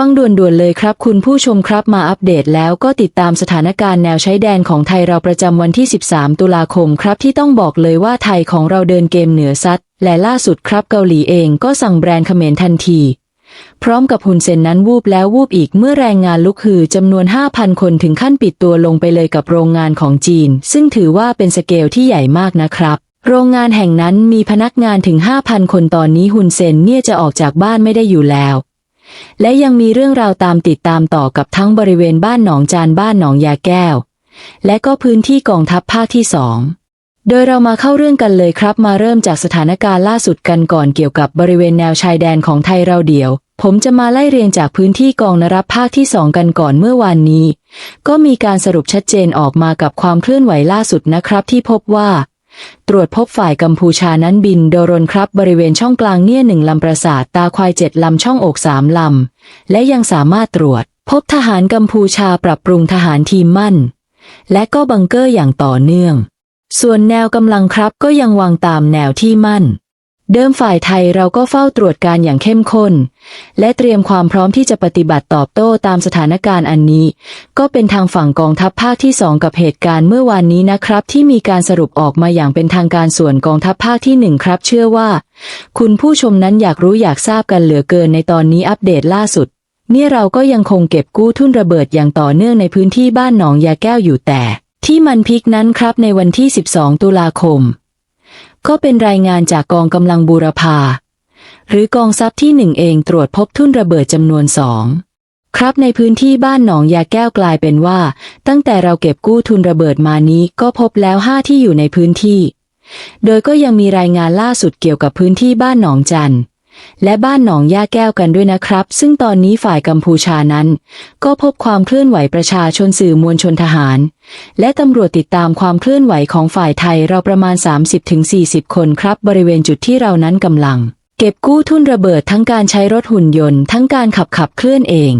ฟังด่วนๆเลยครับ คุณผู้ชมครับมาอัปเดตแล้วก็ติดตามสถานการณ์แนวชายแดนของไทยเราประจำวันที่ 13 ตุลาคมครับที่ต้องบอกเลยว่าไทยของเราเดินเกมเหนือซัดและล่าสุดครับเกาหลีเองก็สั่งแบรนด์เขมรทันที พร้อมกับหุ่นเซนนั้นวูบแล้ววูบอีกเมื่อแรงงานลุกฮือจำนวน 5,000 คนถึงขั้นปิดตัวลงไปเลยกับโรงงานของจีน ซึ่งถือว่าเป็นสเกลที่ใหญ่มากนะครับโรงงานแห่งนั้นมีพนักงานถึง 5,000 คนตอนนี้หุ่นเซนเนี่ยจะออกจากบ้านไม่ได้อยู่แล้ว และยังมีเรื่องราวตามติดตามต่อกับทั้งบริเวณบ้านหนองจานบ้านหนองยาแก้ว และก็พื้นที่กองทัพภาคที่สองโดยเรามาเข้าเรื่องกันเลยครับ มาเริ่มจากสถานการณ์ล่าสุดกันก่อนเกี่ยวกับบริเวณแนวชายแดนของไทยเราเดียว ผมจะมาไล่เรียงจากพื้นที่กองนรับภาคที่สองกันก่อนเมื่อวานนี้ ก็มีการสรุปชัดเจนออกมากับความเคลื่อนไหวล่าสุดนะครับที่พบว่า ตรวจพบฝ่ายกัมพูชานั้นบินโดรนครับบริเวณช่องกลางเนี่ยหนึ่งลำประสาทตาควายเจ็ดลำช่องอกสามลำ และยังสามารถตรวจ พบทหารกัมพูชาปรับปรุงทหารทีมมั่น และก็บังเกอร์อย่างต่อเนื่อง ส่วนแนวกำลังครับก็ยังวางตามแนวที่มั่น เดิมฝ่ายไทยเราก็เฝ้าตรวจการอย่างเข้มข้น และเตรียมความพร้อมที่จะปฏิบัติตอบโต้ตามสถานการณ์อันนี้ ก็เป็นทางฝั่งกองทัพภาคที่สองกับเหตุการณ์เมื่อวานนี้นะครับ ที่มีการสรุปออกมาอย่างเป็นทางการส่วนกองทัพภาคที่หนึ่งครับ เชื่อว่า คุณผู้ชมนั้นอยากรู้อยากทราบกันเหลือเกินในตอนนี้อัปเดตล่าสุดเนี่ยเราก็ยังคงเก็บกู้ทุนระเบิดอย่างต่อเนื่องในพื้นที่บ้านหนองยาแก้วอยู่แต่ ที่มันพิกนั้นครับในวันที่ 12 ตุลาคม ก็เป็นรายงานจากกองกำลังบูรพาหรือกองทรัพย์ที่หนึ่งเองตรวจพบทุ่นระเบิดจำนวนสองครับในพื้นที่บ้านหนองยาแก้วกลายเป็นว่า ตั้งแต่เราเก็บกู้ทุนระเบิดมานี้ก็พบแล้วห้าที่อยู่ในพื้นที่ โดยก็ยังมีรายงานล่าสุดเกี่ยวกับพื้นที่บ้านหนองจันทร์ และบ้านหนองย่าแก้วกันด้วยนะครับ ซึ่งตอนนี้ฝ่ายกัมพูชานั้น ก็พบความเคลื่อนไหวประชาชนสื่อมวลชนทหาร และตำรวจติดตามความเคลื่อนไหวของฝ่ายไทยเราประมาณ 30-40 คนครับ บริเวณจุดที่เรานั้นกำลัง เก็บกู้ทุนระเบิดทั้งการใช้รถหุ่นยนต์ทั้งการขับขับเคลื่อนเอง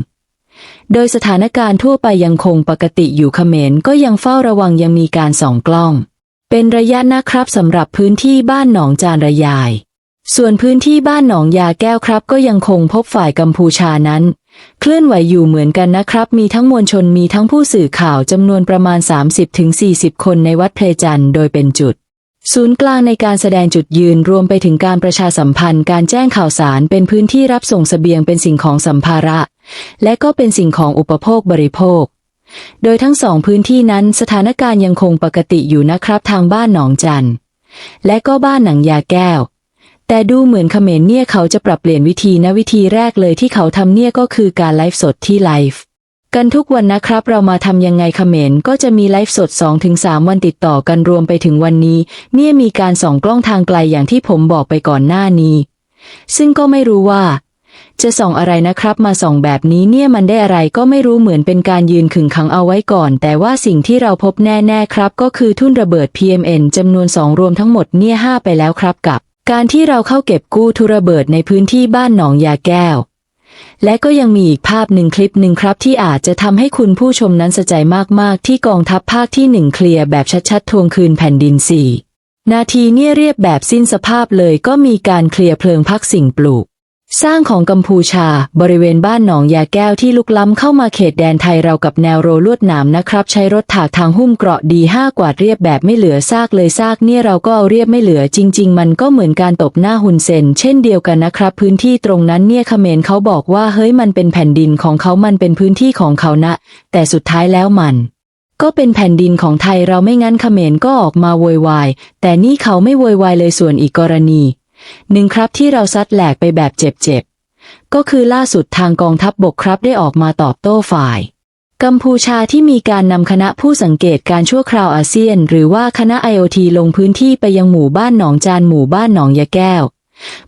โดยสถานการณ์ทั่วไปยังคงปกติอยู่เขมรก็ยังเฝ้าระวังยังมีการส่องกล้อง เป็นระยะนะครับสำหรับพื้นที่บ้านหนองจานระยาย ส่วนพื้นที่บ้านหนองยาแก้วครับ ก็ยังคงพบฝ่ายกัมพูชานั้น เคลื่อนไหวอยู่เหมือนกันนะครับ มีทั้งมวลชนมีทั้งผู้สื่อข่าวจำนวนประมาณ 30-40 คนในวัดเพลจันโดยเป็นจุด ศูนย์กลางในการแสดงจุดยืนรวมไปถึงการประชาสัมพันธ์ การแจ้งข่าวสารเป็นพื้นที่รับส่งเสบียงเป็นสิ่งของสัมภาระ และก็เป็นสิ่งของอุปโภคบริโภค โดยทั้งสองพื้นที่นั้นสถานการณ์ยังคงปกติอยู่นะครับทางบ้านหนองจันและก็บ้านหนังยาแก้ว แต่ดูเหมือนเขมรเนี่ยเขาจะปรับเปลี่ยนวิธีนะวิธีแรกเลยที่เขาทำเนี่ยก็คือการไลฟ์สดที่ไลฟ์กันทุกวันนะครับ เรามาทำยังไงเขมรก็จะมีไลฟ์สด 2-3 วันติดต่อกันรวมไปถึงวันนี้ เนี่ยมีการส่องกล้องทางไกลอย่างที่ผมบอกไปก่อนหน้านี้ ซึ่งก็ไม่รู้ว่า จะส่องอะไรนะครับมาส่องแบบนี้เนี่ยมันได้อะไรก็ไม่รู้เหมือนเป็นการยืนขึงขังเอาไว้ก่อน แต่ว่าสิ่งที่เราพบแน่ ๆ ครับ ก็คือทุ่นระเบิด PMN จำนวนสองรวมทั้งหมดเนี่ยห้าไปแล้วครับกับ การที่เราเข้าเก็บกู้ทุระเบิดในพื้นที่บ้านหนองยาแก้ว และก็ยังมีอีกภาพหนึ่งคลิปหนึ่งครับที่อาจจะทำให้คุณผู้ชมนั้นสะใจมากๆ ที่กองทัพภาคที่หนึ่งเคลียร์แบบชัดๆ ทวงคืนแผ่นดินสี่นาทีเนี่ยเรียบแบบสิ้นสภาพเลยก็มีการเคลียร์เพลิงพักสิ่งปลูก สร้างของกัมพูชา บริเวณบ้านหนองยาแก้วที่ลุกล้ำเข้ามาเขตแดนไทยเรากับแนวโรลวดหนามนะครับ ใช้รถถากทางหุ้มเกราะดีห้ากวาดเรียบแบบไม่เหลือซากเลยซากเนี่ยเราก็เอาเรียบไม่เหลือจริง ๆ มันก็เหมือนการตบหน้าหุนเซนเช่นเดียวกันนะครับ พื้นที่ตรงนั้นเนี่ยเขมรเขาบอกว่าเฮ้ยมันเป็นแผ่นดินของเขามันเป็นพื้นที่ของเขานะ แต่สุดท้ายแล้วมันก็เป็นแผ่นดินของไทยเราไม่งั้นเขมรก็ออกมาโวยวาย แต่นี่เขาไม่โวยวายเลยส่วนอีกกรณี หนึ่งครับที่เราซัดแหลกไปแบบเจ็บๆ ก็คือล่าสุดทางกองทัพบบกครับได้ออกมาตอบโต้ฝ่าย กัมพูชาที่มีการนำคณะผู้สังเกตการชั่วคราวอาเซียน หรือว่าคณะ IOT ลงพื้นที่ไปยังหมู่บ้านหนองจานหมู่บ้านหนองยาแก้ว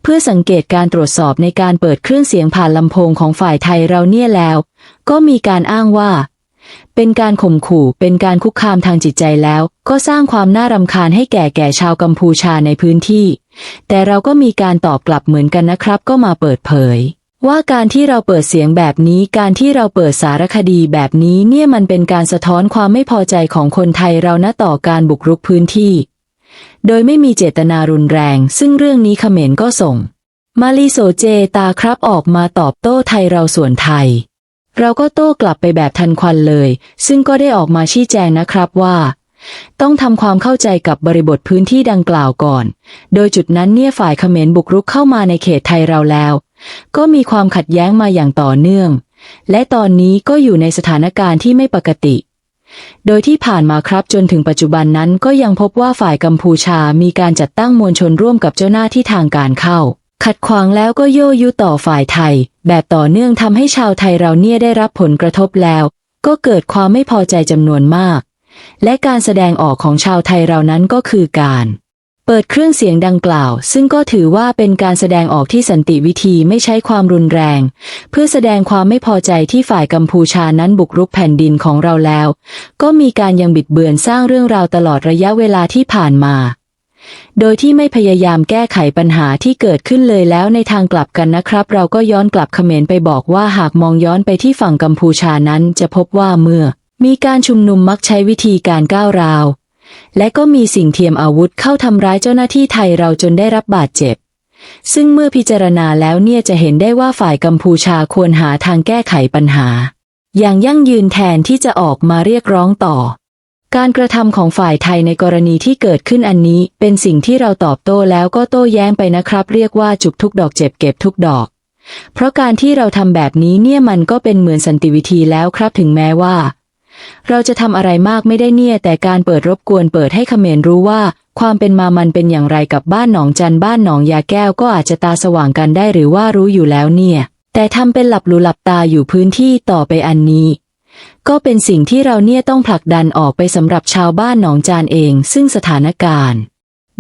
เพื่อสังเกตการตรวจสอบในการเปิดเครื่องเสียงผ่านลำโพงของฝ่ายไทยเราเนี่ยแล้ว ก็มีการอ้างว่า เป็นการข่มขู่ เป็นการคุกคามทางจิตใจแล้ว ก็สร้างความน่ารำคาญให้แก่แก่ชาวกัมพูชาในพื้นที่ แต่เราก็มีการตอบกลับเหมือนกันนะครับ ก็มาเปิดเผย ว่าการที่เราเปิดเสียงแบบนี้ การที่เราเปิดสารคดีแบบนี้เนี่ยมันเป็นการสะท้อนความไม่พอใจของคนไทยเรานะต่อการบุกรุกพื้นที่ โดยไม่มีเจตนารุนแรง ซึ่งเรื่องนี้เขมรก็ส่ง มาลีโซเจตาครับออกมาตอบโต้ไทยเราส่วนไทย เราก็โต้กลับไปแบบทันควันเลย ซึ่งก็ได้ออกมาชี้แจงนะครับว่า ต้องทำความเข้าใจกับบริบทพื้นที่ดังกล่าวก่อน โดยจุดนั้นเนี่ยฝ่ายเขมรบุกรุกเข้ามาในเขตไทยเราแล้ว ก็มีความขัดแย้งมาอย่างต่อเนื่อง และตอนนี้ก็อยู่ในสถานการณ์ที่ไม่ปกติโดยที่ผ่านมาครับจนถึงปัจจุบันนั้นก็ยังพบว่าฝ่ายกัมพูชามีการจัดตั้งมวลชนร่วมกับเจ้าหน้าที่ทางการเข้า ขัดขวางแล้วก็โยยุต่อฝ่ายไทย แบบต่อเนื่องทำให้ชาวไทยเราเนี่ยได้รับผลกระทบแล้ว ก็เกิดความไม่พอใจจำนวนมาก และการแสดงออกของชาวไทยเรานั้นก็คือการเปิดเครื่องเสียงดังกล่าว ซึ่งก็ถือว่าเป็นการแสดงออกที่สันติวิธีไม่ใช้ความรุนแรง เพื่อแสดงความไม่พอใจที่ฝ่ายกัมพูชานั้นบุกรุกแผ่นดินของเราแล้ว ก็มีการยังบิดเบือนสร้างเรื่องราวตลอดระยะเวลาที่ผ่านมา โดยที่ไม่พยายามแก้ไขปัญหาที่เกิดขึ้นเลยแล้วในทางกลับกันนะครับ เราก็ย้อนกลับเขมรไปบอกว่าหากมองย้อนไปที่ฝั่งกัมพูชานั้น จะพบว่าเมื่อ มีการชุมนุมมักใช้วิธีการก้าวราวและก็มีสิ่งเทียมอาวุธเข้าทำร้ายเจ้าหน้าที่ไทยเราจนได้รับบาดเจ็บ ซึ่งเมื่อพิจารณาแล้วเนี่ยจะเห็นได้ว่าฝ่ายกัมพูชาควรหาทางแก้ไขปัญหา อย่างยั่งยืนแทนที่จะออกมาเรียกร้องต่อ การกระทำของฝ่ายไทยในกรณีที่เกิดขึ้นอันนี้ เป็นสิ่งที่เราตอบโต้แล้วก็โต้แย้งไปนะครับ เรียกว่าจุกทุกดอกเจ็บเก็บทุกดอก เพราะการที่เราทำแบบนี้เนี่ยมันก็เป็นเหมือนสันติวิธีแล้วครับถึงแม้ว่า เราจะทำอะไรมากไม่ได้เนี่ย แต่การเปิดรบกวนเปิดให้ขเขมรรู้ว่า ความเป็นมามันเป็นอย่างไรกับบ้านหนองจันบ้านหนองยาแก้วก็อาจจะตาสว่างกันได้หรือว่ารู้อยู่แล้วเนี่ย แต่ทำเป็นหลับหลูหลับตาอยู่พื้นที่ต่อไปอันนี้ ก็เป็นสิ่งที่เราเนี่ยต้องผลักดันออกไปสำหรับชาวบ้านหนองจานเอง ซึ่งสถานการณ์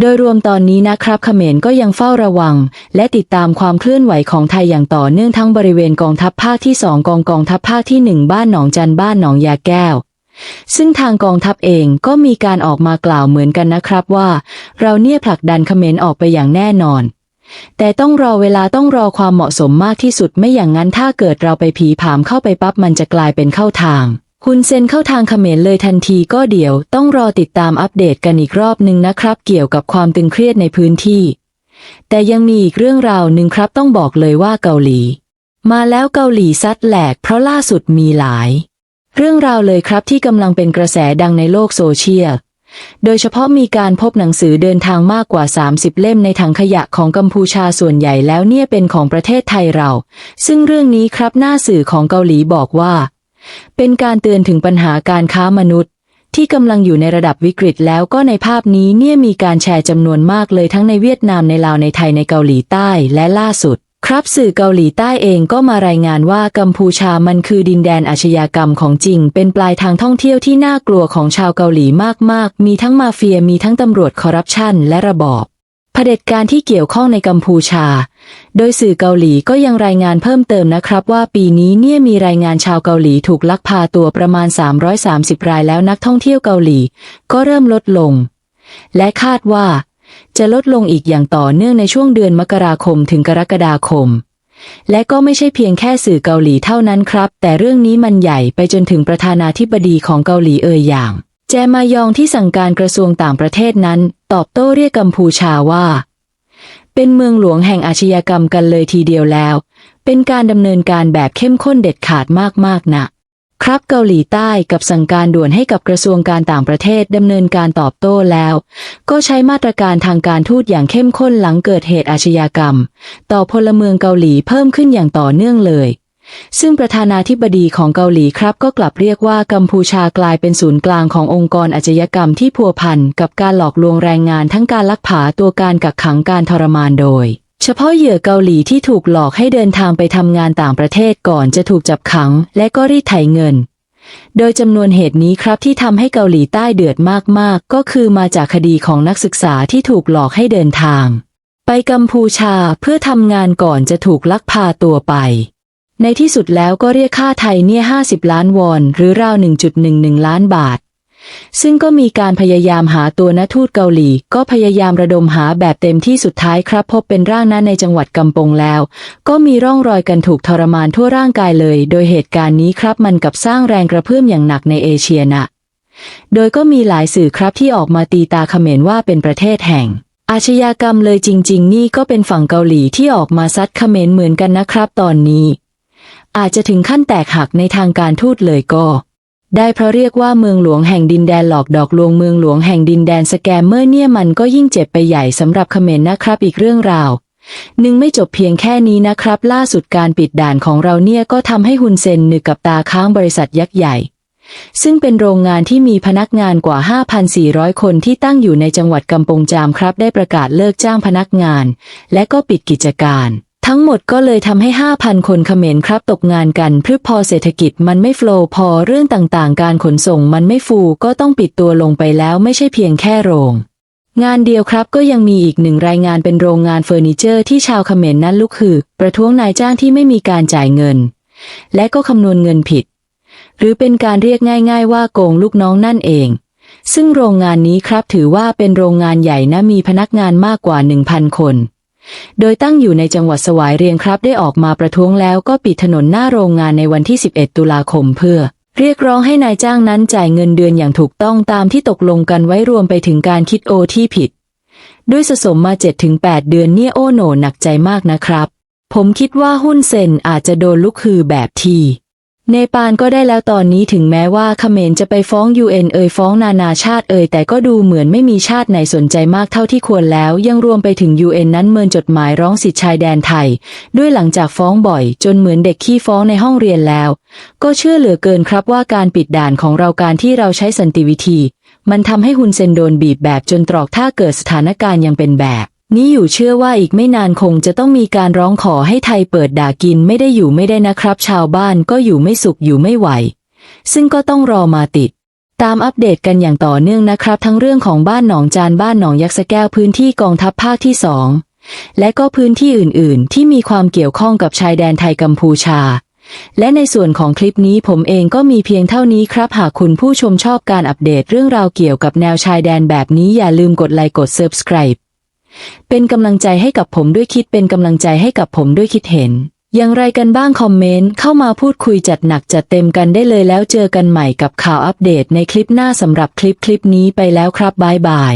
โดยรวมตอนนี้นะครับเขมรก็ยังเฝ้าระวัง และติดตามความเคลื่อนไหวของไทยอย่างต่อเนื่องทั้งบริเวณกองทัพภาคที่สองกองกองทัพภาคที่หนึ่งบ้านหนองจันบ้านหนองยาแก้วซึ่งทางกองทัพเองก็มีการออกมากล่าวเหมือนกันนะครับว่า เราเนี่ยผลักดันเขมรออกไปอย่างแน่นอน แต่ต้องรอเวลาต้องรอความเหมาะสมมากที่สุดไม่อย่างนั้นถ้าเกิดเราไปผีผามเข้าไปปั๊บมันจะกลายเป็นเข้าทาง คุณเซนเข้าทางเขมรเลยทันทีก็เดี๋ยวต้องรอติดตามอัปเดตกันอีกรอบหนึ่งนะครับ เกี่ยวกับความตึงเครียดในพื้นที่ แต่ยังมีอีกเรื่องราวหนึ่งครับต้องบอกเลยว่าเกาหลี มาแล้วเกาหลีซัดแหลก เพราะล่าสุดมีหลาย เรื่องราวเลยครับที่กำลังเป็นกระแสดังในโลกโซเชียล โดยเฉพาะมีการพบหนังสือเดินทางมากกว่า 30 เล่มในถังขยะของกัมพูชาส่วนใหญ่แล้วเนี่ยเป็นของประเทศไทยเรา ซึ่งเรื่องนี้ครับหน้าสื่อของเกาหลีบอกว่า เป็นการเตือนถึงปัญหาการค้ามนุษย์ ที่กำลังอยู่ในระดับวิกฤตแล้วก็ในภาพนี้เนี่ยมีการแชร์จำนวนมากเลยทั้งในเวียดนามในลาวในไทยในเกาหลีใต้และล่าสุด ครับสื่อเกาหลีใต้เองก็มารายงานว่ากัมพูชามันคือดินแดนอาชญากรรมของจริง เป็นปลายทางท่องเที่ยวที่น่ากลัวของชาวเกาหลีมากๆ มีทั้งมาเฟียมีทั้งตำรวจคอร์รัปชันและระบอบเผด็จการที่เกี่ยวข้องในกัมพูชา โดยสื่อเกาหลีก็ยังรายงานเพิ่มเติมนะครับว่าปีนี้เนี่ยมีรายงานชาวเกาหลีถูกลักพาตัวประมาณ 330 รายแล้วนักท่องเที่ยวเกาหลี ก็เริ่มลดลง และคาดว่า จะลดลงอีกอย่างต่อเนื่องในช่วงเดือนมกราคมถึงกรกฎาคม และก็ไม่ใช่เพียงแค่สื่อเกาหลีเท่านั้นครับ แต่เรื่องนี้มันใหญ่ไปจนถึงประธานาธิบดีของเกาหลีเอ่ยอย่าง แจมายองที่สั่งการกระทรวงต่างประเทศนั้น ตอบโต้เรียกกัมพูชาว่า เป็นเมืองหลวงแห่งอาชญากรรมกันเลยทีเดียวแล้ว เป็นการดำเนินการแบบเข้มข้นเด็ดขาดมากๆนะ ครับเกาหลีใต้กับสั่งการด่วนให้กับกระทรวงการต่างประเทศดำเนินการตอบโต้แล้ว ก็ใช้มาตรการทางการทูตอย่างเข้มข้นหลังเกิดเหตุอาชญากรรม ต่อพลเมืองเกาหลีเพิ่มขึ้นอย่างต่อเนื่องเลย ซึ่งประธานาธิบดีของเกาหลีครับก็กลับเรียกว่ากัมพูชากลายเป็นศูนย์กลางขององค์กรอาชญากรรมที่พัวพันกับการหลอกลวงแรงงานทั้งการลักพาตัวการกักขังการทรมานโดย เฉพาะเหยื่อเกาหลีที่ถูกหลอกให้เดินทางไปทำงานต่างประเทศก่อนจะถูกจับขัง และก็รีดไถเงิน โดยจำนวนเหตุนี้ครับที่ทำให้เกาหลีใต้เดือดมากๆ ก็คือมาจากคดีของนักศึกษาที่ถูกหลอกให้เดินทาง ไปกัมพูชาเพื่อทำงานก่อนจะถูกลักพาตัวไป ในที่สุดแล้วก็เรียกค่าไทยเนี่ย 50 ล้านวอน หรือราว 1.11 ล้านบาท ซึ่งก็มีการพยายามหาตัวนักทูตเกาหลี ก็พยายามระดมหาแบบเต็มที่สุดท้ายครับ พบเป็นร่างนั้นในจังหวัดกำปงแล้ว ก็มีร่องรอยกันถูกทรมานทั่วร่างกายเลย โดยเหตุการณ์นี้ครับมันกับสร้างแรงกระเพื่อมอย่างหนักในเอเชียนะโดยก็มีหลายสื่อครับที่ออกมาตีตาเขมรว่าเป็นประเทศแห่งอาชญากรรมเลยจริง ๆ นี่ก็เป็นฝั่งเกาหลีที่ออกมาซัดเขมรเหมือนกันนะครับ ตอนนี้ อาจจะถึงขั้นแตกหักในทางการทูตเลยก็ ได้เพราะเรียกว่าเมืองหลวงแห่งดินแดนหลอกดอกลวงเมืองหลวงแห่งดินแดนสแกมเมอร์เนี่ยมันก็ยิ่งเจ็บไปใหญ่สำหรับเขมรนะครับอีกเรื่องราวหนึ่งไม่จบเพียงแค่นี้นะครับ ล่าสุดการปิดด่านของเราเนี่ยก็ทำให้ฮุนเซนนึกกับตาค้างบริษัทยักษ์ใหญ่ ซึ่งเป็นโรงงานที่มีพนักงานกว่า 5,400 คนที่ตั้งอยู่ในจังหวัดกำปงจามครับ ได้ประกาศเลิกจ้างพนักงาน และก็ปิดกิจการ ทั้งหมดก็เลยทำให้ 5,000 คนเขมรครับตกงานกันเพื่อพอเศรษฐกิจมันไม่โฟล์พอเรื่องต่างๆ การขนส่งมันไม่ฟูก็ต้องปิดตัวลงไปแล้วไม่ใช่เพียงแค่โรง งานเดียวครับก็ยังมีอีกหนึ่งรายงานเป็นโรงงานเฟอร์นิเจอร์ที่ชาวเขมรนั้นลุกฮือ ประท้วงนายจ้างที่ไม่มีการจ่ายเงิน และก็คำนวณเงินผิด หรือเป็นการเรียกง่าย ๆ ว่าโกงลูกน้องนั่นเองซึ่งโรงงานนี้ครับถือว่าเป็นโรงงานใหญ่นะมีพนักงานมากกว่า 1,000 คน โดยตั้งอยู่ในจังหวัดสวายเรียงครับได้ออกมาประท้วงแล้วก็ปิดถนนหน้าโรงงานในวันที่ 11 ตุลาคมเพื่อ เรียกร้องให้นายจ้างนั้นจ่ายเงินเดือนอย่างถูกต้องตามที่ตกลงกันไว้รวมไปถึงการคิดโอที่ผิด ด้วยสะสมมา 7-8 เดือนเนี่ยโอโหนหนักใจมากนะครับ ผมคิดว่าหุ้นเซนอาจจะโดนลุกฮือแบบที เนปาลก็ได้แล้วตอนนี้ถึงแม้ว่าเขมรจะไปฟ้อง UN เอ่ยฟ้องนานาชาติเอ่ยแต่ก็ดูเหมือนไม่มีชาติไหนสนใจมากเท่าที่ควรแล้ว ยังรวมไปถึง UN นั้นเมินจดหมายร้องสิทธิชายแดนไทย ด้วยหลังจากฟ้องบ่อย จนเหมือนเด็กขี้ฟ้องในห้องเรียนแล้ว ก็เชื่อเหลือเกินครับว่าการปิดด่านของเราการที่เราใช้สันติวิธี มันทำให้ฮุนเซนโดนบีบแบบจนตรอกถ้าเกิดสถานการณ์ยังเป็นแบบ นี้อยู่เชื่อว่าอีกไม่นานคงจะต้องมีการร้องขอให้ไทยเปิดด่ากินไม่ได้อยู่ไม่ได้นะครับ ชาวบ้านก็อยู่ไม่สุขอยู่ไม่ไหว ซึ่งก็ต้องรอมาติด ตามอัปเดตกันอย่างต่อเนื่องนะครับ ทั้งเรื่องของบ้านหนองจานบ้านหนองยักษ์สะแก้วพื้นที่กองทัพภาคที่สองและก็พื้นที่อื่น ๆ ที่มีความเกี่ยวข้องกับชายแดนไทยกัมพูชา และในส่วนของคลิปนี้ผมเองก็มีเพียงเท่านี้ครับ หากคุณผู้ชมชอบการอัปเดตเรื่องราวเกี่ยวกับแนวชายแดนแบบนี้อย่าลืมกดไลค์กด subscribe เป็นกำลังใจให้กับผมด้วยคิดเป็นกำลังใจให้กับผมด้วยคิดเห็น อย่างไรกันบ้างคอมเมนต์เข้ามาพูดคุยจัดหนักจัดเต็มกันได้เลยแล้วเจอกันใหม่กับข่าวอัปเดตในคลิปหน้าสำหรับคลิปคลิปนี้ไปแล้วครับบายบาย